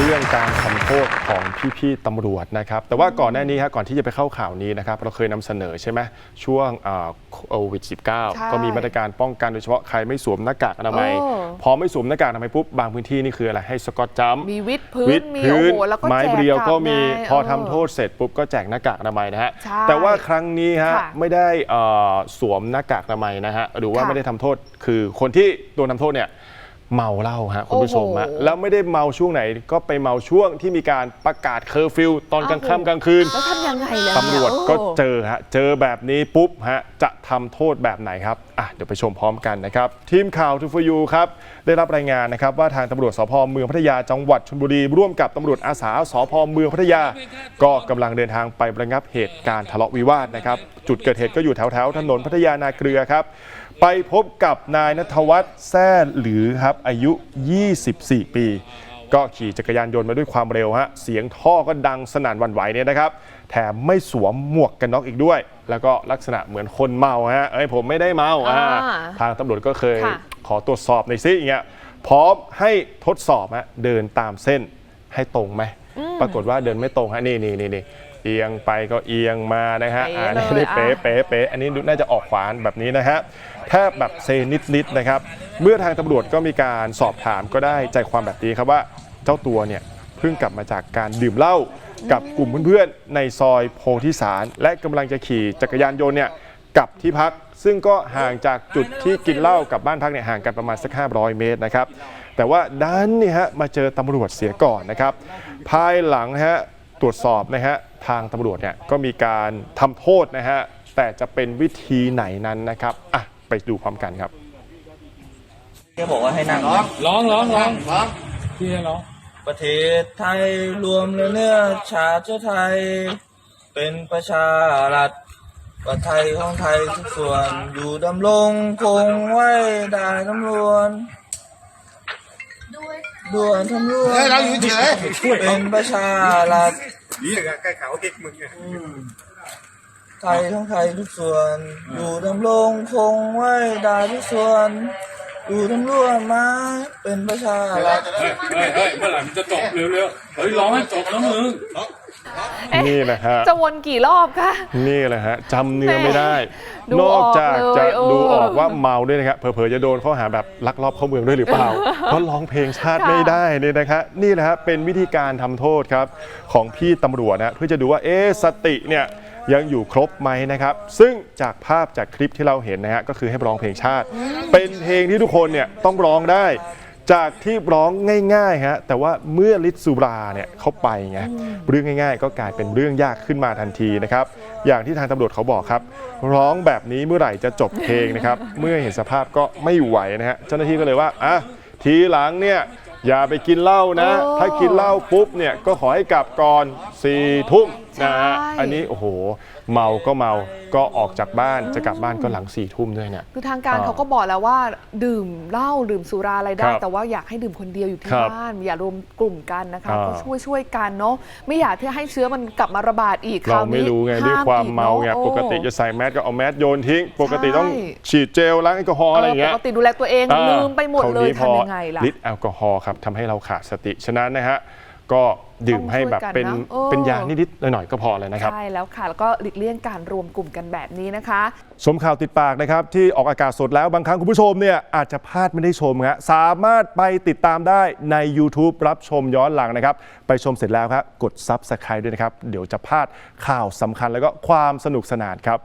เรื่องการทำโทษของพี่ๆตำรวจนะครับ แต่ว่าก่อนหน้านี้ครับก่อนที่จะไปเข้าข่าวนี้นะครับ เราเคยนำเสนอใช่ไหมช่วงเอ่อโควิดใช่ -19 ก็มีมาตรการป้องกันโดยเฉพาะใครไม่สวมหน้ากากอนามัย เออ พอไม่สวมหน้ากากอนามัยปุ๊บบางพื้นที่นี่คืออะไรให้สกอตจัมป์ มีวิดพื้วิน ดมีพื้โอ้นโหแล้วก็ไม้แจกเรียวก็มีลับไง พอเทำโทษเสร็จปุ๊บก็แจกหน้ากากอนามัยนะฮะ ใช่แต่ว่าครั้งนี้ฮะค่ะไม่ได้เอ่อสวมหน้ากากอนามัยนะฮะหรือว่าค่ะ ไม่ได้ทำโทษคือคนที่โดนทำโทษเนี่ย เมาเหล้าฮะคุณผู้ชมฮะโอ้โหแล้วไม่ได้เมาช่วงไหน ก็ไปเมาช่วงที่มีการประกาศเคอร์ฟิวตอนกลางค่ำกลางคืน แล้วทำยังไงล่ะตำรวจนี่ยก็โอ้ เจอฮะ เจอแบบนี้ปุ๊บฮะ จะทำโทษแบบไหนครับ อะ เดี๋ยวไปชมพร้อมกันนะครับ ทีมข่าวทูฟยูครับ ได้รับรายงานนะครับ ว่าทางตำรวจสพเมืองพัทยาจังหวัดชลบุรี ร่วมกับตำรวจอาสาสพเมืองพัทยา ก็กำลังเดินทางไประงับเหตุการณ์ทะเลาะวิวาทนะครับ จุดเกิดเหตุก็อยู่แถวแถวๆถนนพัทยานาเกลือครับ ไปพบกับนายนัทวัฒน์แซ่หรือครับอายุ 24 ปี ก็ขี่จักรยานยนต์มาด้วยความเร็วฮะเสียงท่อก็ดังสนั่นหวันไหวเนี่ยนะครับ แถมไม่สวมหมวกกันน็อกอีกด้วย แล้วก็ลักษณะเหมือนคนเมาฮะเอ้ยผมไม่ได้เมาอ่าอ่าทางตำรวจก็เคยค่ะ ขอตรวจสอบหน่อยซิอย่างเงี้ยพร้อมให้ทดสอบฮะเดินตามเส้นให้ตรงไหมปรากฏว่าเดินไม่ตรงฮะนี่นี่นี่นี่เอียงไปก็เอียงมานะฮะเป๊ะอ่าเลยนี่อะเป๊ะ เป๊ะเป๊ะอันนี้น่าจะออกขวานแบบนี้นะฮะแทบแบบเซนิดนิดๆนะครับ เมื่อทางตำรวจก็มีการสอบถามก็ได้ใจความแบบนี้ครับว่าเจ้าตัวเนี่ยเพิ่งกลับมาจากการดื่มเหล้ากับกลุ่มเพื่อนๆในซอยโพธิสาร และกำลังจะขี่จักรยานยนต์เนี่ยกลับที่พัก ซึ่งก็ห่างจากจุดที่กินเหล้ากับบ้านพักเนี่ยห่างกันประมาณสัก 500 เมตรนะครับ แต่ว่าด้านนี่ฮะมาเจอตำรวจเสียก่อนนะครับ ภายหลังฮะตรวจสอบนะฮะทางตำรวจเนี่ยก็มีการทำโทษนะฮะแต่จะเป็นวิธีไหนนั้นนะครับอะไปดูพร้อมกันครับ ที่บอกว่าให้นั่งร้องร้องร้องร้องพี่ให้ร้องประเทศไทยรวมเนื้อชาติไทย เป็นประชารัฐประไทยของไทยทุกส่วนอยู่ดำรงคงไว้ได้ตำรวจด้วยตำรวจเฮ้ยเราอยู่เฉยเป็นประชารัฐนี่กับใกล้เขาเด็กมึงไงไทยทั้งไทยทุกส่วน อยู่ดำรงคงไว้ได้ทุกส่วน อยู่ตำรวจมาเป็นประชารัฐเฮ้ยเฮ้ยเฮ้ยเมื่อไหร่มันจะจบเร็วๆเฮ้ยร้องให้จบแล้วมึง เอ๊ะนี่แหละฮะ จะวนกี่รอบคะ นี่แหละฮะจำเนื้อไม่ได้ ดูนอกจากจะออกเลยเออดูออกว่าเมาด้วยนะครับเผลอๆจะโดนข้อหาแบบลักลอบเข้าเมืองด้วยหรือเปล่า เพราะร้องเพลงชาติค่ะ ไม่ได้เนี่ยนะครับนี่แหละฮะเป็นวิธีการทำโทษครับของพี่ตำรวจนะเพื่อจะดูว่าเอ๊ะสติเนี่ย ยังอยู่ครบไหมนะครับ ซึ่งจากภาพจากคลิปที่เราเห็นนะฮะก็คือให้ร้องเพลงชาติ เป็นเพลงที่ทุกคนเนี่ยต้องร้องได้ จากที่ร้องง่ายๆฮะแต่ว่าเมื่อลิศสุราเนี่ยเข้าไปไงเรื่องง่าย ๆ ก็กลายเป็นเรื่องยากขึ้นมาทันทีนะครับ อย่างที่ทางตำรวจเขาบอกครับ ร้องแบบนี้เมื่อไหร่จะจบเพลงนะครับ เมื่อเห็นสภาพก็ไม่ไหวนะฮะเจ้าหน้าที่ก็เลยว่าอะทีหลังเนี่ยอย่าไปกินเหล้านะโอ้ถ้ากินเหล้าปุ๊บเนี่ยก็ขอให้กลับก่อนสี่ทุ่ม นะฮะใช่ อันนี้โอ้โหเมาก็เมาก็ออกจากบ้านจะกลับบ้านก็หลังสี่ทุ่มด้วยเนี่ย คือทางการอ่าเขาก็บอกแล้วว่า ดื่มเหล้าดื่มสุราอะไรได้ ครับแต่ว่าอยากให้ดื่มคนเดียวอยู่ที่ครับบ้านอย่ารวมกลุ่มกันนะคะอ่า ก็ช่วยช่วยๆกันเนาะไม่อยากที่ให้เชื้อมันกลับมาระบาดอีกคเราราวนี้ไม่รู้ไงด้วยห้ความอีกเมาไงนอะปกติจะใส่แมสก็เอาแมสโยนทิ้ง ปกติต้องใช่ฉีดเจลล้างแอลกอฮอล์อะไรอย่างเงี้ย ปกติดูแลตัวเองอ่าลืมไปหมดเลยคราวนี้พอทำยังไงล่ะ ฤทธิ์แอลกอฮอล์ครับทำให้เราขาดสติ ฉะนั้นนะฮะ ก็ดื่มให้แบบเป็นต้องช่วยกันนะเออ เป็นยานิดๆหน่อยๆก็พอเลยนะครับ ใช่แล้วค่ะ แล้วก็หลีกเลี่ยงการรวมกลุ่มกันแบบนี้นะคะ ชมข่าวติดปากนะครับ ที่ออกอากาศสดแล้วบางครั้งคุณผู้ชมเนี่ยอาจจะพลาดไม่ได้ชมฮะสามารถไปติดตามได้ใน YouTube รับชมย้อนหลังนะครับ ไปชมเสร็จแล้วครับ กด Subscribe ด้วยนะครับ เดี๋ยวจะพลาดข่าวสำคัญแล้วก็ความสนุกสนานครับ